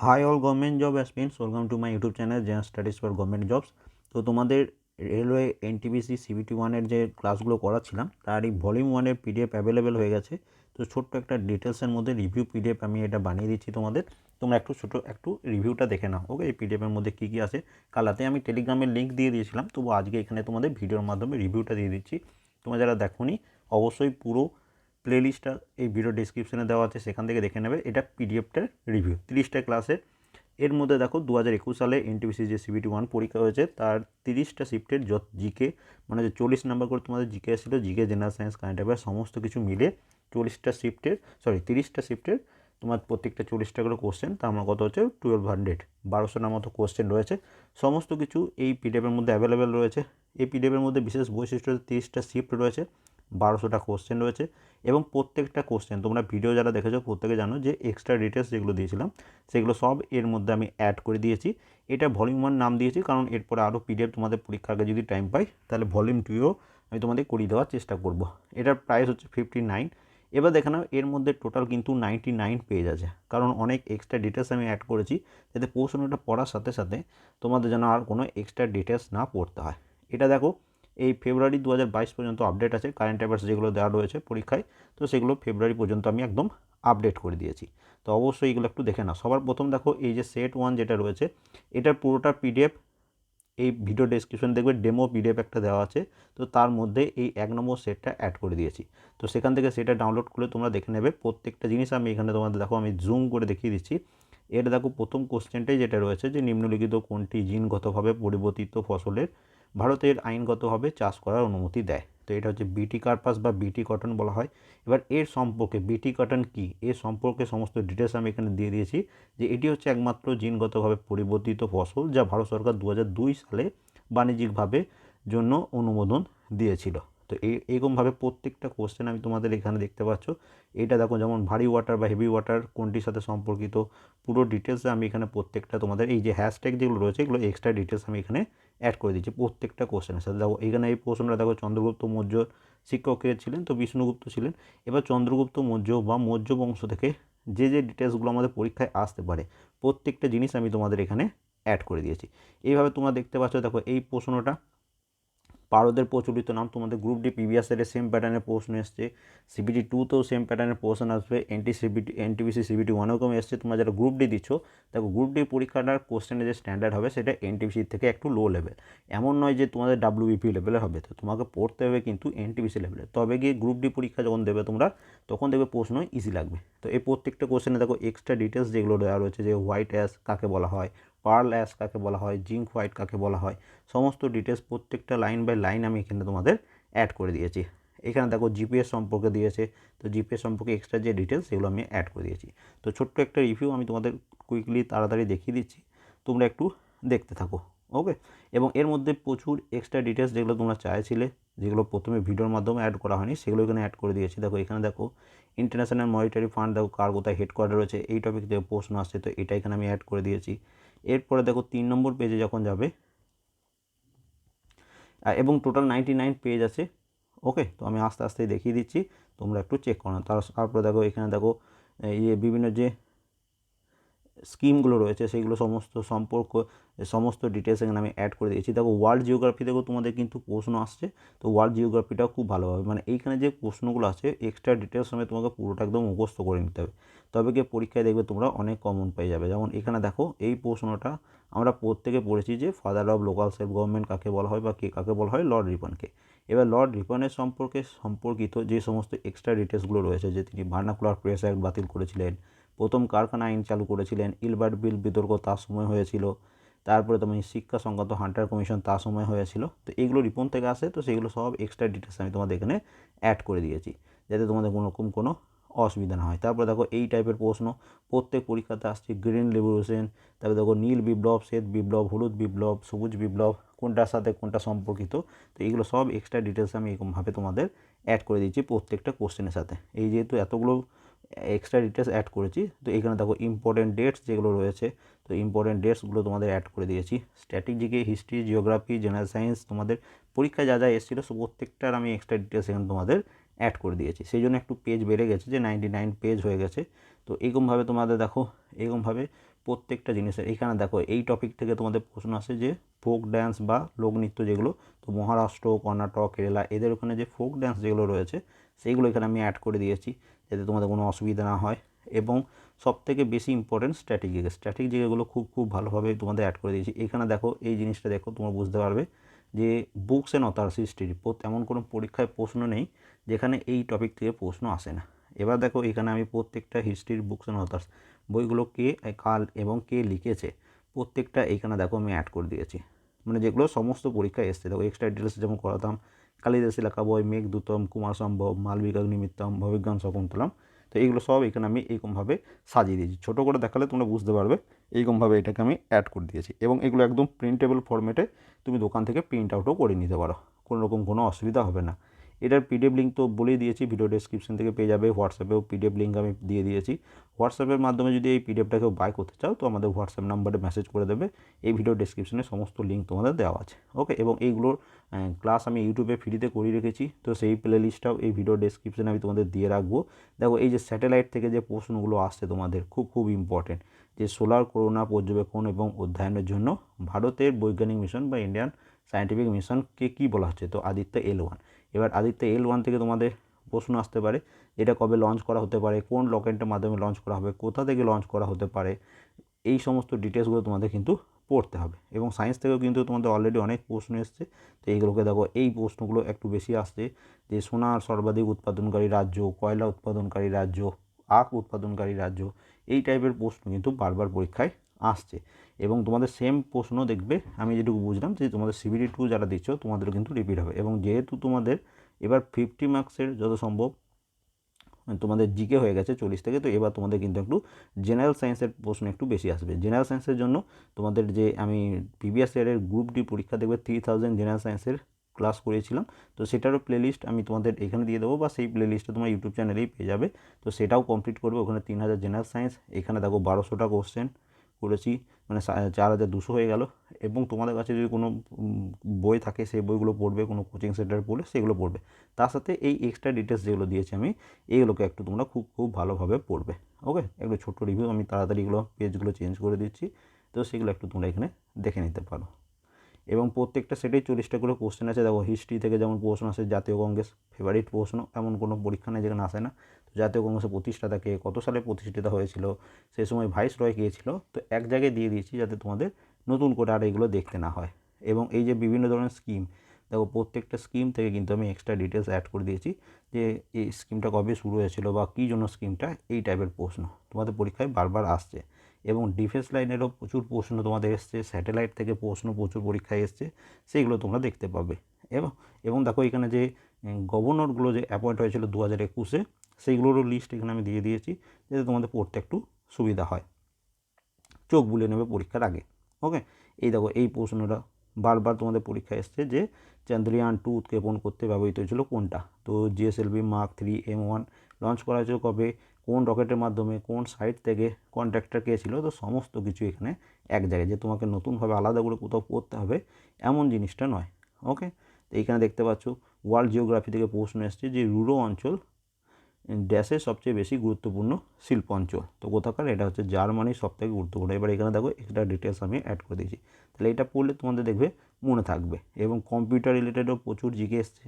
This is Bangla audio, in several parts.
Hi all government job aspirants welcome to my YouTube channel gen studies for government jobs তো তোমাদের রেলওয়ে এনটিপিসি সিবিটি ওয়ানের যে ক্লাসগুলো করাচ্ছিলাম তার এই ভলিউম ওয়ানের পিডিএফ অ্যাভেলেবেল হয়ে গেছে। তো ছোট্ট একটা ডিটেলসের মধ্যে রিভিউ পিডিএফ আমি এটা বানিয়ে দিচ্ছি তোমাদের। তোমরা একটু ছোটো, একটু রিভিউটা দেখে নাও ওকে এই পিডিএফের মধ্যে কী কী আছে। কালাতে আমি টেলিগ্রামের লিঙ্ক দিয়ে দিয়েছিলাম তবু আজকে এখানে তোমাদের ভিডিওর মাধ্যমে রিভিউটা দিয়ে দিচ্ছি। তোমরা যারা দেখোনি, অবশ্যই পুরো প্লেলিস্টটা এই ভিডিও ডিসক্রিপশনে দেওয়া আছে, সেখান থেকে দেখে নেবে। এটা পিডিএফটার রিভিউ তিরিশটা ক্লাসের এর মধ্যে দেখো দু হাজার একুশ সালে এনটিপিসি যে সিবিটি ওয়ান পরীক্ষা হয়েছে, তার তিরিশটা শিফটের যত জিকে মানে যে চল্লিশ নাম্বার করে তোমাদের জিকে এসেছিল GK general science current affair সমস্ত কিছু মিলে চল্লিশটা শিফটের সরি তিরিশটা শিফটের তোমার প্রত্যেকটা চল্লিশটা করে কোশ্চেন তার আমার কত হচ্ছে? টুয়েলভ হান্ড্রেড বারোশোটার মতো কোশ্চেন রয়েছে। সমস্ত কিছু এই পিডিএফের মধ্যে অ্যাভেলেবেল রয়েছে। এই পিডিএফের মধ্যে বিশেষ বৈশিষ্ট্য তিরিশটা শিফট রয়েছে। বারোশোটা কোশ্চেন রয়েছে এবং প্রত্যেকটা কোশ্চেন তোমরা ভিডিও যারা দেখেছ প্রত্যেকে জানো যে এক্সট্রা ডিটেলস যেগুলো দিয়েছিলাম, সেগুলো সব এর মধ্যে আমি অ্যাড করে দিয়েছি। এটা ভলিউম ওয়ান নাম দিয়েছি, কারণ এরপরে আরও পিডিএফ তোমাদের পরীক্ষার আগে যদি টাইম পাই, তাহলে ভলিউম টুও আমি তোমাদের করিয়ে দেওয়ার চেষ্টা করব। এটার প্রাইস হচ্ছে ফিফটি নাইন এবার দেখে নাও, এর মধ্যে টোটাল কিন্তু নাইনটি নাইন পেজ আছে। কারণ অনেক এক্সট্রা ডিটেলস আমি অ্যাড করেছি, যাতে প্রশ্নটা পড়ার সাথে সাথে তোমাদের যেন আর কোনো এক্সট্রা ডিটেলস না পড়তে হয়। এটা দেখো এই ফেব্রুয়ারি দু হাজার বাইশ পর্যন্ত আপডেট আছে। কারেন্ট অ্যাফেয়ার্স যেগুলো দেওয়া রয়েছে পরীক্ষায়, তো সেগুলো ফেব্রুয়ারি পর্যন্ত আমি একদম আপডেট করে দিয়েছি। তো অবশ্যই এগুলো একটু দেখে নাও। সবার প্রথম দেখো, এই যে সেট ওয়ান যেটা রয়েছে, এটার পুরোটা পিডিএফ এই ভিডিও ডেসক্রিপশন দেখবে ডেমো পিডিএফ একটা দেওয়া আছে। তো তার মধ্যে এই এক নম্বর সেটটা অ্যাড করে দিয়েছি। তো সেখান থেকে সেটা ডাউনলোড করে তোমরা দেখে নেবে, প্রত্যেকটা জিনিস আমি এখানে তোমাদের দেখো, আমি জুম করে দেখিয়ে দিচ্ছি। এটা দেখো প্রথম কোশ্চেনটাই যেটা রয়েছে যে নিম্নলিখিত কোনটি জিনগতভাবে পরিবর্তিত ফসলের ভারতের আইনগতভাবে চাষ করার অনুমতি দেয়। তো এটা হচ্ছে বিটি কার্পাস বা বিটি কটন বলা হয়। এবার এর সম্পর্কে বিটি কটন কি? এর সম্পর্কে সমস্ত ডিটেলস আমি এখানে দিয়ে দিয়েছি যে এটি হচ্ছে একমাত্র জিনগতভাবে পরিবর্তিত ফসল যা ভারত সরকার দু হাজার দুই সালে বাণিজ্যিকভাবে জন্য অনুমোদন দিয়েছিল। তো এই এরকমভাবে প্রত্যেকটা কোশ্চেন আমি তোমাদের এখানে দেখতে পাচ্ছ। এটা দেখো যেমন ভারী ওয়াটার বা হেভি ওয়াটার কোনটির সাথে সম্পর্কিত পুরো ডিটেলসে আমি এখানে প্রত্যেকটা তোমাদের এই যে হ্যাশট্যাগ যেগুলো রয়েছে, এগুলো এক্সট্রা ডিটেলস আমি এখানে অ্যাড করে দিচ্ছি প্রত্যেকটা কোশ্চেনের সাথে। দেখো, এখানে এই প্রশ্নটা দেখো চন্দ্রগুপ্ত মৌর্য শিক্ষকের ছিলেন? তো বিষ্ণুগুপ্ত ছিলেন। এবার চন্দ্রগুপ্ত মৌর্য বা মৌর্য বংশ থেকে যে যে ডিটেলসগুলো আমাদের পরীক্ষায় আসতে পারে, প্রত্যেকটা জিনিস আমি তোমাদের এখানে অ্যাড করে দিয়েছি। এইভাবে তোমরা দেখতে পাচ্ছ, দেখো এই প্রশ্নটা পারদের প্রচলিত নাম তোমাদের গ্রুপ ডি পিভিএসের সেম প্যাটার্নের প্রশ্ন এসছে। সিবিটি টুতেও সেম প্যাটার্নের প্রশ্ন আসবে। এনটি সিবিটি এনটিপিসি সিবিটি ওয়ানেও কম এসছে। তোমরা যারা গ্রুপ ডি দিচ্ছ, দেখো গ্রুপ ডি পরীক্ষাটার কোশ্চেনের যে স্ট্যান্ডার্ড হবে সেটা এনটিপিসি থেকে একটু লো লেভেল এমন নয় যে তোমাদের ডাব্লিউবিপি লেভেলের হবে। তো তোমাকে পড়তে হবে কিন্তু এনটিপিসি লেভেলে তবে গিয়ে গ্রুপ ডি পরীক্ষা যখন দেবে তোমরা, তখন দেখবে প্রশ্ন ইজি লাগবে। তো এই প্রত্যেকটা কোশ্চেনে দেখো এক্সট্রা ডিটেলস যেগুলো দেওয়া রয়েছে, যে হোয়াইট অ্যাস কাকে বলা হয় পার্ল অ্যাশ কাকে বলা হয়, জিঙ্ক হোয়াইট কাকে বলা হয়, সমস্ত ডিটেলস প্রত্যেকটা লাইন বাই লাইন আমি এখানে তোমাদের অ্যাড করে দিয়েছি। এখানে দেখো জিপিএস সম্পর্কে দিয়েছে, তো জিপিএস সম্পর্কে এক্সট্রা যে ডিটেলস সেগুলো আমি অ্যাড করে দিয়েছি। তো ছোট্ট একটা রিভিউ আমি তোমাদের কুইকলি তাড়াতাড়ি দেখিয়ে দিচ্ছি, তোমরা একটু দেখতে থাকো ওকে এবং এর মধ্যে প্রচুর এক্সট্রা ডিটেলস যেগুলো তোমরা চাইছিলে, যেগুলো প্রথমে ভিডিওর মাধ্যমে অ্যাড করা হয়নি, সেগুলো এখানে অ্যাড করে দিয়েছি। দেখো, এখানে দেখো ইন্টারন্যাশনাল মনিটারি ফান্ড দেখো কার কোথায় হেডকোয়ার্টার রয়েছে, এই টপিক থেকে প্রশ্ন আসছে, তো এটা এখানে আমি অ্যাড করে দিয়েছি। এরপরে দেখো তিন নম্বর পেজে যখন যাবে এবং টোটাল নাইনটি নাইন পেজ আছে ওকে তো আমি আস্তে আস্তে দেখিয়ে দিচ্ছি, তোমরা একটু চেক করো। তারপরে দেখো এখানে দেখো ইয়ে বিভিন্ন যে স্কিমগুলো রয়েছে সেইগুলো সমস্ত সম্পর্ক, সমস্ত ডিটেলস এখানে আমি অ্যাড করে দিয়েছি। দেখো ওয়ার্ল্ড জিওগ্রাফি দেখো, তোমাদের কিন্তু প্রশ্ন আসছে, তো ওয়ার্ল্ড জিওগ্রাফিটাও খুব ভালোভাবে মানে এইখানে যে প্রশ্নগুলো আছে এক্সট্রা ডিটেলস সময় তোমাকে পুরোটা একদম মুখস্থ করে নিতে হবে। তবে গিয়ে পরীক্ষায় দেখবে তোমরা অনেক কমন পেয়ে যাবে। যেমন এখানে দেখো, এই প্রশ্নটা আমরা প্রত্যেকে পড়েছি যে father of local self government কাকে বলা হয় বা কে কাকে বলা হয়? লর্ড রিপনকে এবার লর্ড রিপনের সম্পর্কে সম্পর্কিত যে সমস্ত এক্সট্রা ডিটেলসগুলো রয়েছে, যে তিনি ভার্নাকুলার প্রেস অ্যাক্ট বাতিল করেছিলেন প্রথম কারখানা আইন চালু করেছিলেন ইলবার্ট বিল বিতর্ক তার সময় হয়েছিল। তারপরে তুমি শিক্ষা সংক্রান্ত হান্টার কমিশন তার সময় হয়েছিল। তো এইগুলো রিপোর্ট থেকে আসে, তো সেগুলো সব এক্সট্রা ডিটেলস আমি তোমাদের এখানে অ্যাড করে দিয়েছি, যাতে তোমাদের কোনো রকম কোনো অসুবিধা না হয়। তারপরে দেখো এই টাইপের প্রশ্ন, প্রত্যেক পরীক্ষাতে আসছে গ্রিন রেভলিউশন তারপরে দেখো নীল বিপ্লব, শ্বেত বিপ্লব, হলুদ বিপ্লব, সবুজ বিপ্লব, কোনটার সাথে কোনটা সম্পর্কিত, তো এইগুলো সব এক্সট্রা ডিটেলস আমি এরকমভাবে তোমাদের অ্যাড করে দিচ্ছি প্রত্যেকটা কোশ্চেনের সাথে। এই যেহেতু এতগুলো এক্সট্রা ডিটেলস অ্যাড করেছি। তো এখানে দেখো ইম্পর্টেন্ট ডেটস যেগুলো রয়েছে, তো ইম্পর্টেন্ট ডেটসগুলো তোমাদের অ্যাড করে দিয়েছি। স্ট্র্যাটেজিকে হিস্ট্রি জিওগ্রাফি জেনারেল সায়েন্স তোমাদের পরীক্ষায় যা যা এসেছিল সব প্রত্যেকটার আমি এক্সট্রা ডিটেলস এখানে তোমাদের অ্যাড করে দিয়েছি। সেই জন্য একটু পেজ বেড়ে গেছে যে নাইনটি নাইন পেজ হয়ে গেছে। তো এরকমভাবে তোমাদের দেখো, এরকমভাবে প্রত্যেকটা জিনিসের, এখানে দেখো এই টপিক থেকে তোমাদের প্রশ্ন আসে যে ফোক ড্যান্স বা লোকনৃত্য যেগুলো, তো মহারাষ্ট্র, কর্ণাটক, কেরালা, এদের ওখানে যে ফোক ড্যান্স যেগুলো রয়েছে, সেইগুলো এখানে আমি অ্যাড করে দিয়েছি। যাতে তোমাদের কোনো অসুবিধা না হয় এবং সব থেকে বেশি ইম্পর্টেন্ট স্ট্র্যাটেজিক স্ট্র্যাটেজিক জায়গাগুলো খুব খুব ভালোভাবে তোমাদের অ্যাড করে দিয়েছি। এখানে দেখো, এই জিনিসটা দেখো, তোমরা বুঝতে পারবে যে বুকস অ্যান্ড অথার্স হিস্ট্রি এমন কোনো পরীক্ষায় প্রশ্ন নেই যেখানে এই টপিক থেকে প্রশ্ন আসে না। এবার দেখো, এখানে আমি প্রত্যেকটা হিস্ট্রির বুকস অ্যান্ড অথার্স বইগুলো কে কাল এবং কে লিখেছে, প্রত্যেকটা এইখানে দেখো আমি অ্যাড করে দিয়েছি। মানে যেগুলো সমস্ত পরীক্ষায় এসছে। দেখো এক্সট্রা ডিটেলস যেমন করাতাম কালিদাসী লেখাবয় মেঘদূতম কুমার সম্ভব, মালবিক নিমিত্তম, ভবিজ্ঞান শকুন্তলম। তো এইগুলো সব এখানে আমি এইরকমভাবে সাজিয়ে দিয়েছি। ছোটো করে দেখালে তোমরা বুঝতে পারবে এইরকমভাবে এটাকে আমি অ্যাড করে দিয়েছি এবং এগুলো একদম প্রিন্টেবল ফরম্যাটে তুমি দোকান থেকে প্রিন্ট আউটও করে নিতে পারো। কোনো রকম কোনো অসুবিধা হবে না। এটার পিডিএফ লিঙ্ক তো বলেই দিয়েছি ভিডিও ডেসক্রিপশন থেকে পেয়ে যাবে হোয়াটসঅ্যাপেও পিডিএফ লিঙ্ক আমি দিয়ে দিয়েছি। হোয়াটসঅ্যাপের মাধ্যমে যদি এই পিডিএফটা কেউ বাই করতে চাও, তো আমাদের হোয়াটসঅ্যাপ নাম্বারে মেসেজ করে দেবে, এই ভিডিও ডেসক্রিপশনে সমস্ত লিঙ্ক তোমাদের দেওয়া আছে ওকে এবং এইগুলোর ক্লাস আমি ইউটিউবে ফ্রিতে করে রেখেছি, তো সেই প্লে লিস্টটাও এই ভিডিও ডেসক্রিপশনে আমি তোমাদের দিয়ে রাখব। দেখো, এই যে স্যাটেলাইট থেকে যে প্রশ্নগুলো আসছে তোমাদের, খুব খুব ইম্পর্টেন্ট যে সোলার করোনা পর্যবেক্ষণ এবং অধ্যয়নের জন্য ভারতের বৈজ্ঞানিক মিশন বা ইন্ডিয়ান সায়েন্টিফিক মিশনকে কী বলা হচ্ছে? তো আদিত্য এল ওয়ান। এবার আদিত্য এল ওয়ান থেকে তোমাদের প্রশ্ন আসতে পারে, এটা কবে লঞ্চ করা হতে পারে, কোন রকেটের মাধ্যমে লঞ্চ করা হবে, কোথা থেকে লঞ্চ করা হতে পারে, এই সমস্ত ডিটেলসগুলো তোমাদের কিন্তু পড়তে হবে। এবং সায়েন্স থেকেও কিন্তু তোমাদের অলরেডি অনেক প্রশ্ন এসছে। তো এইগুলোকে দেখো, এই প্রশ্নগুলো একটু বেশি আসছে, যে সোনার সর্বাধিক উৎপাদনকারী রাজ্য, কয়লা উৎপাদনকারী রাজ্য, আখ উৎপাদনকারী রাজ্য, এই টাইপের প্রশ্ন কিন্তু বারবার পরীক্ষায় আসছে। এবং তোমাদের সেম প্রশ্ন দেখবে, আমি যেটুকু বুঝলাম যে তোমাদের সিবিডি টু যারা দিচ্ছ তোমাদেরও কিন্তু রিপিট হবে এবং যেহেতু তোমাদের এবার ফিফটি মার্কসের যত সম্ভব, তোমাদের জিকে হয়ে গেছে চল্লিশ থেকে, তো এবার তোমাদের কিন্তু একটু জেনারেল সায়েন্সের প্রশ্ন একটু বেশি আসবে। জেনারেল সায়েন্সের জন্য তোমাদের যে আমি প্রিভিয়াস ইয়ারের গ্রুপ ডি পরীক্ষা দেখবে থ্রি থাউজেন্ড জেনারেল সায়েন্সের ক্লাস করেছিলাম তো সেটারও প্লেলিস্ট আমি তোমাদের এখানে দিয়ে দেবো বা সেই প্লেলিস্টটা তোমার ইউটিউব চ্যানেলেই পেয়ে যাবে। তো সেটাও কমপ্লিট করবে, ওখানে তিন হাজার জেনারেল সায়েন্স এখানে দেখো বারোশোটা কোশ্চেন করেছি। মানে চার হাজার দুশো হয়ে গেল। এবং তোমাদের কাছে যদি কোনো বই থাকে, সেই বইগুলো পড়বে, কোনো কোচিং সেন্টার পড়লে সেগুলো পড়বে। তার সাথে এই এক্সট্রা ডিটেলস যেগুলো দিয়েছি আমি এইগুলোকে একটু তোমরা খুব খুব ভালোভাবে পড়বে। ওকে একটু ছোট্ট রিভিউ আমি তাড়াতাড়ি এগুলো পেজগুলো চেঞ্জ করে দিচ্ছি। তো সেগুলো একটু তোমরা এখানে দেখে নিতে পারো। এবং প্রত্যেকটা সেটেই চল্লিশটা করে কোশ্চেন আছে। দেখো হিস্ট্রি থেকে যেমন প্রশ্ন আসে, জাতীয় কংগ্রেস ফেভারিট প্রশ্ন, এমন কোনো পরীক্ষা নেই যেখানে আসে না। জাতীয় কংগ্রেসের প্রতিষ্ঠাতা কে কত সালে প্রতিষ্ঠিত হয়েছিল সেই সময় ভাইস রয় কে ছিল তো এক জায়গায় দিয়ে দিয়েছি যাতে তোমাদের নতুন করে আর এগুলো দেখতে না হয়। এবং এই যে বিভিন্ন ধরনের স্কিম দেখো প্রত্যেকটা স্কিম থেকে কিন্তু আমি এক্সট্রা ডিটেলস অ্যাড করে দিয়েছি যে এই স্কিমটা কবে শুরু হয়েছিল বা কী জন্য স্কিমটা এই টাইপের প্রশ্ন তোমাদের পরীক্ষায় বারবার আসছে। এবং ডিফেন্স লাইনেরও প্রচুর প্রশ্ন তোমাদের এসছে স্যাটেলাইট থেকে প্রশ্ন প্রচুর পরীক্ষায় এসছে সেইগুলো তোমরা দেখতে পাবে। এবং এবং দেখো এখানে যে গভর্নরগুলো যে অ্যাপয়েন্ট হয়েছিল দু হাজার একুশে সেইগুলোরও লিস্ট এখানে আমি দিয়ে দিয়েছি যাতে তোমাদের পড়তে একটু সুবিধা হয়। চোখ বুলে নেবে পরীক্ষার আগে ওকে এই দেখো, এই প্রশ্নটা বারবার তোমাদের পরীক্ষা এসছে যে চন্দ্রয়ান টু উৎক্ষেপণ করতে ব্যবহৃত হয়েছিল, কোনটা? তো GSLV Mark three M one launch করা হয়েছিল কবে? কোন রকেটের মাধ্যমে? কোন সাইট থেকে? কন্ট্রাক্টর কে ছিল? তো সমস্ত কিছু এখানে এক জায়গায়, যে তোমাকে নতুনভাবে আলাদা করে কোথাও পড়তে হবে এমন জিনিসটা নয় ওকে তো এইখানে দেখতে পাচ্ছ ওয়ার্ল্ড জিওগ্রাফি থেকে প্রশ্ন এসছে যে রুরো অঞ্চল ড্যাশের সবচেয়ে বেশি গুরুত্বপূর্ণ শিল্প অঞ্চল। তো কোথাকার? এটা হচ্ছে জার্মানির সবথেকে গুরুত্বপূর্ণ। এবার এখানে দেখো একটা ডিটেলস আমি অ্যাড করে দিয়েছি। তাহলে এটা পড়লে তোমাদের দেখবে মনে থাকবে। এবং কম্পিউটার রিলেটেডও প্রচুর জিকে এসছে।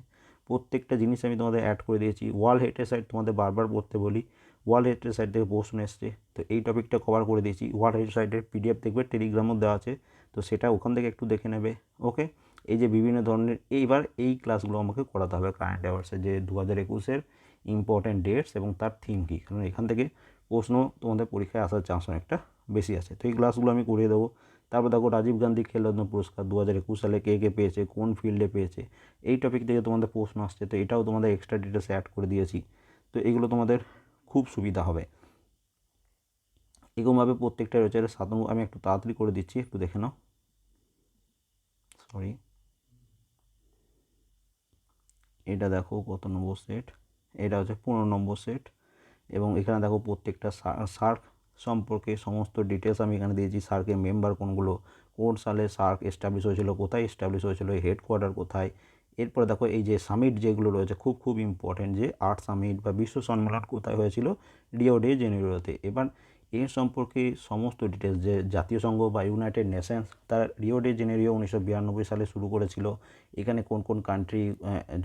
প্রত্যেকটা জিনিস আমি তোমাদের অ্যাড করে দিয়েছি। ওয়ার্ল্ড হেরিটেজ সাইট তোমাদের বারবার পড়তে বলি। ওয়ার্ল্ড হেরিটেজ সাইট থেকে প্রশ্ন এসছে। তো এই টপিকটা কভার করে দিয়েছি। ওয়ার্ল্ড হেরিটেজ সাইটের পিডিএফ দেখবে টেলিগ্রামও দেওয়া আছে। তো সেটা ওখান থেকে একটু দেখে নেবে। ওকে এই যে বিভিন্ন ধরনের, এইবার এই ক্লাসগুলো আমাকে করাতে হবে কারেন্ট অ্যাওয়ার্সে যে দু হাজার একুশের ইম্পর্ট্যান্ট ডেটস এবং তার থিম কী? কারণ এখান থেকে প্রশ্ন তোমাদের পরীক্ষায় আসার চান্স অনেকটা বেশি আছে। তো এই ক্লাসগুলো আমি করিয়ে দেবো। তারপর দেখো রাজীব গান্ধী খেলরত্ন পুরস্কার দু হাজার একুশ সালে কে কে পেয়েছে, কোন ফিল্ডে পেয়েছে? এই টপিক থেকে তোমাদের প্রশ্ন আসছে। তো এটাও তোমাদের এক্সট্রা ডিটেলস অ্যাড করে দিয়েছি। তো এগুলো তোমাদের খুব সুবিধা হবে। এরকমভাবে প্রত্যেকটা রয়েছে সাত আমি একটু তাড়াতাড়ি করে দিচ্ছি, একটু দেখে নাও। সরি এটা দেখো কত নম্বর সেট এটা হচ্ছে পনেরো নম্বর সেট এবং এখানে দেখো প্রত্যেকটা সার্ক সম্পর্কে সমস্ত ডিটেলস আমি এখানে দিয়েছি। সার্কের মেম্বার কোনগুলো, কোন সালে সার্ক এস্টাবলিশ হয়েছিল, কোথায় এস্টাবলিশ হয়েছিল হেডকোয়ার্টার কোথায়। এরপরে দেখো এই যে সামিট যেগুলো রয়েছে, খুব খুব ইম্পর্টেন্ট যে আর্ট সামিট বা বিশ্ব সম্মেলন কোথায় হয়েছিল, রিও ডে জেনেরোতে। এবার এর সম্পর্কে সমস্ত ডিটেলস যে জাতীয় সংঘ বা ইউনাইটেড নেশনস তার রিও ডে জেনেরিও উনিশশো বিরানব্বই সালে শুরু করেছিল। এখানে কোন কোন কান্ট্রি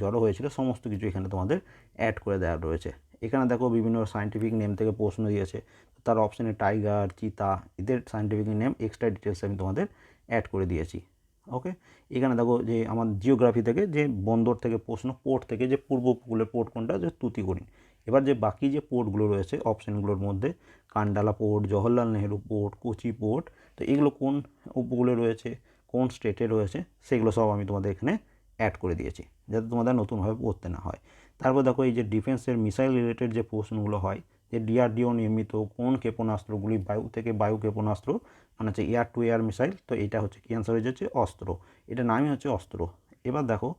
জড়ো হয়েছিল, সমস্ত কিছু এখানে তোমাদের অ্যাড করে দেওয়া রয়েছে। এখানে দেখো বিভিন্ন সায়েন্টিফিক নেম থেকে প্রশ্ন দিয়েছে। তার অপশানে টাইগার চিতা এদের সায়েন্টিফিক নেম এক্সট্রা ডিটেলস আমি তোমাদের অ্যাড করে দিয়েছি। ওকে এখানে দেখো যে আমার জিওগ্রাফি থেকে, যে বন্দর থেকে প্রশ্ন পোর্ট থেকে, যে পূর্ব উপকূলের পোর্ট কোনটা, যে তুতিকোরিন এবার যে বাকি যে পোর্টগুলো রয়েছে, অপশানগুলোর মধ্যে, Kandla port, Jawaharlal Nehru port, Kochi port, তো এগুলো কোন উপকূলে রয়েছে, কোন স্টেটে রয়েছে, সেগুলো সব আমি তোমাদের এখানে অ্যাড করে দিয়েছি, যাতে তোমাদের নতুনভাবে পড়তে না হয়। তারপর দেখো এই যে ডিফেন্সের মিসাইল রিলেটেড যে প্রশ্নগুলো হয়, যে ডিআরডিও নির্মিত কোন ক্ষেপণাস্ত্রগুলি বায়ু থেকে বায়ু ক্ষেপণাস্ত্র মানে হচ্ছে এয়ার টু এয়ার মিসাইল তো এটা হচ্ছে কি অ্যান্সার হয়ে যাচ্ছে অস্ত্র। এটা নামই হচ্ছে অস্ত্র। এবার দেখো,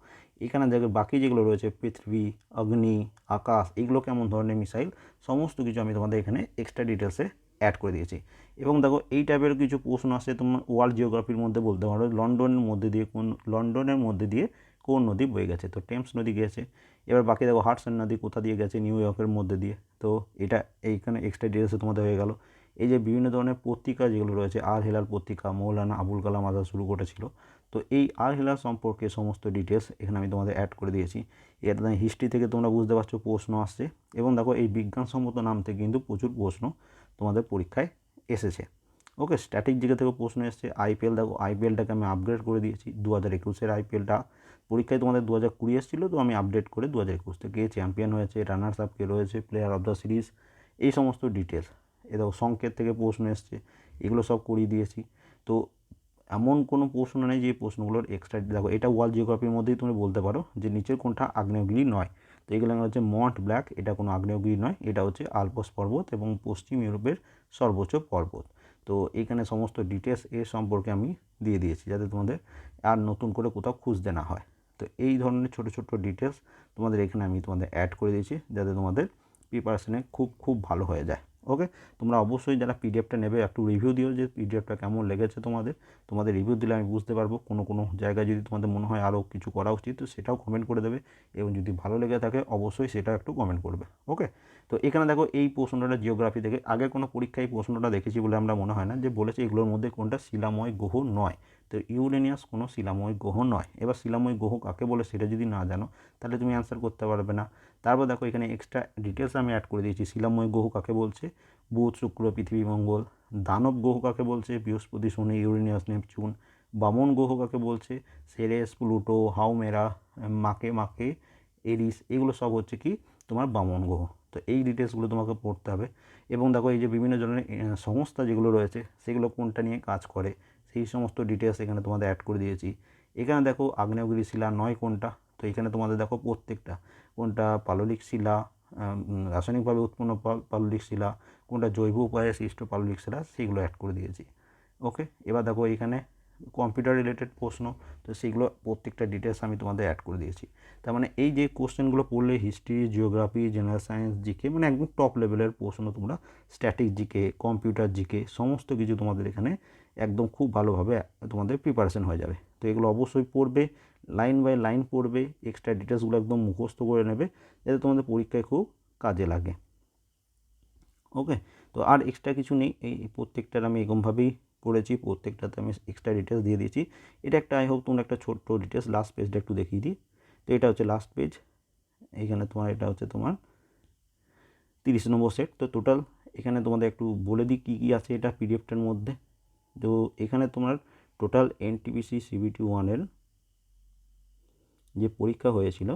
এখানে দেখো বাকি যেগুলো রয়েছে, পৃথিবী, অগ্নি, আকাশ, এগুলো কেমন ধরনের মিসাইল? সমস্ত কিছু আমি তোমাদের এখানে এক্সট্রা ডিটেলসে অ্যাড করে দিয়েছি। এবং দেখো, এই টাইপের কিছু প্রশ্ন আসে, তোমার ওয়ার্ল্ড জিওগ্রাফির মধ্যে বলতে পারো, লন্ডনের মধ্যে দিয়ে কোন, লন্ডনের মধ্যে দিয়ে কোন নদী বয়ে গেছে? তো টেমস নদী গেছে এবার বাকি দেখো হার্টসন নদী কোথা দিয়ে গেছে? নিউ ইয়র্কের মধ্যে দিয়ে। তো এটা, এইখানে এক্সট্রা ডিটেলসে তোমাদের হয়ে গেল। এই যে বিভিন্ন ধরনের পত্রিকা যেগুলো রয়েছে আর হেলাল পত্রিকা, মৌলানা আবুল কালাম আজাদ শুরু করেছিল তো এই আর হেলাল সম্পর্কে সমস্ত ডিটেলস এখানে আমি তোমাদের অ্যাড করে দিয়েছি। এটা হিস্ট্রি থেকে তোমরা বুঝতে পারছ প্রশ্ন আসছে এবং দেখো এই বিজ্ঞানসম্মত নাম থেকে কিন্তু প্রচুর প্রশ্ন তোমাদের পরীক্ষায় এসেছে। ওকে স্ট্যাটিক দিকে থেকে প্রশ্ন এসেছে। আইপিএল দেখো আইপিএলটাকে আমি আপগ্রেড করে দিয়েছি। দু হাজার একুশের আইপিএলটা পরীক্ষায় তোমাদের দু হাজার কুড়ি এসেছিল, তো আমি আপডেট করে দু হাজার একুশ থেকে চ্যাম্পিয়ন হয়েছে রানার্স আপ কে রয়েছে প্লেয়ার অফ দ্য সিরিজ এই সমস্ত ডিটেলস এ দেখো সংকেত থেকে প্রশ্ন এসছে, এগুলো সব করিয়ে দিয়েছি। তো এমন কোনো প্রশ্ন নেই যে প্রশ্নগুলোর এক্সট্রা দেখো এটা ওয়ার্ল্ড জিওগ্রাফির মধ্যেই তুমি বলতে পারো যে নিচের কোনটা আগ্নেয়গিরি নয়। তো এগুলো হচ্ছে মন্ট ব্ল্যাক এটা কোনো আগ্নেয়গিরি নয়, এটা হচ্ছে আলপস পর্বত এবং পশ্চিম ইউরোপের সর্বোচ্চ পর্বত। তো এখানে সমস্ত ডিটেলস এর সম্পর্কে আমি দিয়ে দিয়েছি যাতে তোমাদের আর নতুন করে কোথাও খুঁজতে না হয়। তো এই ধরনের ছোটো ছোটো ডিটেলস তোমাদের এখানে আমি তোমাদের অ্যাড করে দিয়েছি যাতে তোমাদের প্রিপারেশনে খুব খুব ভালো হয়ে যায়। ওকে তোমরা অবশ্যই যারা পিডিএফটা নেবে, একটু রিভিউ দিও যে পিডিএফটা কেমন লেগেছে তোমাদের। তোমাদের রিভিউ দিলে আমি বুঝতে পারব কোনো কোনো জায়গায় যদি তোমাদের মনে হয় আরও কিছু করা উচিত, তো সেটাও কমেন্ট করে দেবে। এবং যদি ভালো লেগে থাকে, অবশ্যই সেটাও একটু কমেন্ট করবে। ওকে তো এখানে দেখো, এই প্রশ্নটা জিওগ্রাফি থেকে, আগের কোনো পরীক্ষায় এই প্রশ্নটা দেখেছি বলে আমরা মনে হয় না, যে বলেছে এগুলোর মধ্যে কোনটা শিলাময়, গ্রহ নয়। তো ইউরেনিয়াস কোনো শিলাময় গ্রহ নয়। এবার শিলাময় গ্রহ কাকে বলে সেটা যদি না জানো, তাহলে তুমি অ্যান্সার করতে পারবে না। তারপর দেখো এখানে এক্সট্রা ডিটেলস আমি অ্যাড করে দিয়েছি। শিলাময় গ্রহ কাকে বলছে? বুধ, শুক্র, পৃথিবী, মঙ্গল। দানব গ্রহ কাকে বলছে? বৃহস্পতি, শনি, ইউরেনিয়াস, নেপচুন। বামন গ্রহ কাকে বলছে? সেরেস, প্লুটো হাউমেরা মাকে মাকে, এরিস, এগুলো সব হচ্ছে কি? তোমার বামন গ্রহ। তো এই ডিটেলসগুলো তোমাকে পড়তে হবে। এবং দেখো এই যে বিভিন্ন ধরনের সংস্থা যেগুলো রয়েছে, সেগুলো কোনটা নিয়ে কাজ করে? সেই সমস্ত ডিটেলস এখানে তোমাদের অ্যাড করে দিয়েছি। এখানে দেখো আগ্নেয়গিরি শিলা নয় কোনটা? তো এখানে তোমাদের দেখো প্রত্যেকটা। কোনটা পাললিক শিলা রাসায়নিকভাবে উৎপন্ন পাললিক শিলা, কোনটা জৈব উপায়ে সৃষ্ট পাললিক শিলা সেগুলো অ্যাড করে দিয়েছি। ওকে এবার দেখো এখানে কম্পিউটার রিলেটেড প্রশ্ন, তো সেগুলো প্রত্যেকটা ডিটেলস আমি তোমাদের অ্যাড করে দিয়েছি। তার মানে এই যে কোশ্চেনগুলো পড়লে history geography general science GK মানে একদম টপ লেভেলের প্রশ্ন তোমরা স্ট্যাটিক জিকে কম্পিউটার জিকে সমস্ত কিছু তোমাদের এখানে একদম খুব ভালোভাবে তোমাদের প্রিপারেশন হয়ে যাবে। তো এগুলো অবশ্যই পড়বে লাইন বাই লাইন পড়বে এক্সট্রা ডিটেলসগুলো একদম মুখস্থ করে নেবে, যাতে তোমাদের পরীক্ষায় খুব কাজে লাগে। ওকে তো আর এক্সট্রা কিছু নেই, এই প্রত্যেকটার আমি এরকমভাবেই পড়েছি, প্রত্যেকটাতে আমি এক্সট্রা ডিটেলস দিয়ে দিয়েছি। এটা একটা আই হোপ তোমরা একটা ছোট্ট ডিটেলস লাস্ট পেজটা একটু দেখিয়ে দিই। তো এটা হচ্ছে লাস্ট পেজ এখানে তোমার, এটা হচ্ছে তোমার তিরিশ নম্বর সেট তো টোটাল এখানে তোমাদের একটু বলে দিই কী কী আছে এটা পিডিএফটার মধ্যে। তো এখানে তোমার টোটাল এনটিপিসি সিবিটি ওয়ানের যে পরীক্ষা হয়েছিল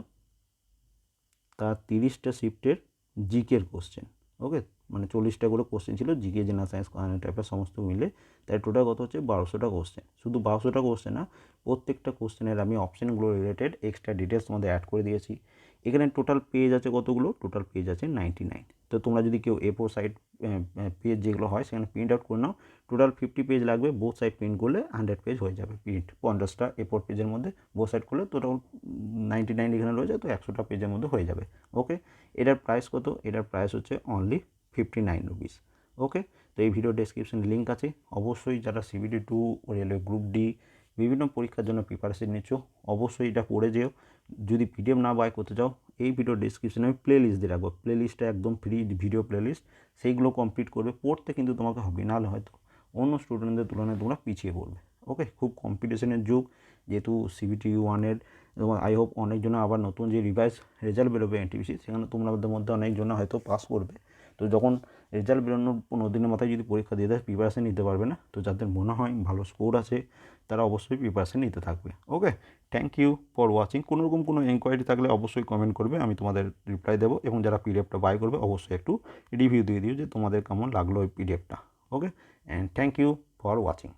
তার তিরিশটা শিফটের জিকের কোশ্চেন ওকে মানে চল্লিশটা করে কোশ্চেন ছিল জিকে জেনারেল সায়েন্স কারেন্ট টাইপের সমস্ত মিলে, তাই টোটাল কত হচ্ছে? বারোশোটা কোশ্চেন শুধু বারোশোটা কোশ্চেন না, প্রত্যেকটা কোশ্চেনের আমি অপশানগুলো রিলেটেড এক্সট্রা ডিটেলস তোমাদের অ্যাড করে দিয়েছি। এখানে টোটাল পেজ আছে কতগুলো? টোটাল পেজ আছে নাইনটি নাইন তো তোমরা যদি কেউ এ ফোর সাইড পেজ যেগুলো হয়, সেখানে প্রিন্ট আউট করে নাও। টোটাল ফিফটি পেজ লাগবে বোথ সাইড প্রিন্ট করলে হান্ড্রেড পেজ হয়ে যাবে প্রিন্ট পঞ্চাশটা এ ফোর পেজের মধ্যে বোথ সাইড করলে টোটাল নাইনটি নাইন এখানে রয়েছে তো একশোটা পেজের মধ্যে হয়ে যাবে। ওকে এটার প্রাইস কত? এটার প্রাইস হচ্ছে only fifty nine rupees okay তো এই ভিডিও ডেসক্রিপশন লিঙ্ক আছে। অবশ্যই যারা CBT two railway group D বিভিন্ন পরীক্ষার জন্য প্রিপারেশন নিচ্ছ, অবশ্যই এটা পড়ে যেও। যদি পিডিএফ না বাই করতে চাও, এই ভিডিও ডিসক্রিপশনে আমি প্লে লিস্ট দিয়ে রাখব। প্লে লিস্টটা একদম ফ্রি ভিডিও প্লে লিস্ট সেইগুলো কমপ্লিট করবে, পড়তে কিন্তু তোমাকে হবে নাহলে হয়তো অন্য স্টুডেন্টদের তুলনায় তোমরা পিছিয়ে পড়বে। ওকে খুব কম্পিটিশনের যুগ, যেহেতু সিবিটি ওয়ানের আই হোপ অনেকজন আবার নতুন যে রিভাইস রেজাল্ট বেরোবে এনটিপিসি সেখানে তোমাদের মধ্যে অনেকজন হয়তো পাস করবে। তো যখন রেজাল্ট বেরোনোর পনেরো দিনের মাথায় যদি পরীক্ষা দিয়ে দেয় প্রিপারেশান নিতে পারবে না। তো যাদের মনে হয় ভালো স্কোর আছে, তারা অবশ্যই প্রিপারেশান নিতে থাকবে। Okay thank you for watching কোনো রকম কোনো এনকোয়ারি থাকলে অবশ্যই কমেন্ট করবে, আমি তোমাদের রিপ্লাই দেবো এবং যারা পিডিএফটা বাই করবে, অবশ্যই একটু রিভিউ দিয়ে দিও যে তোমাদের কেমন লাগল ওই পিডিএফটা okay and thank you for watching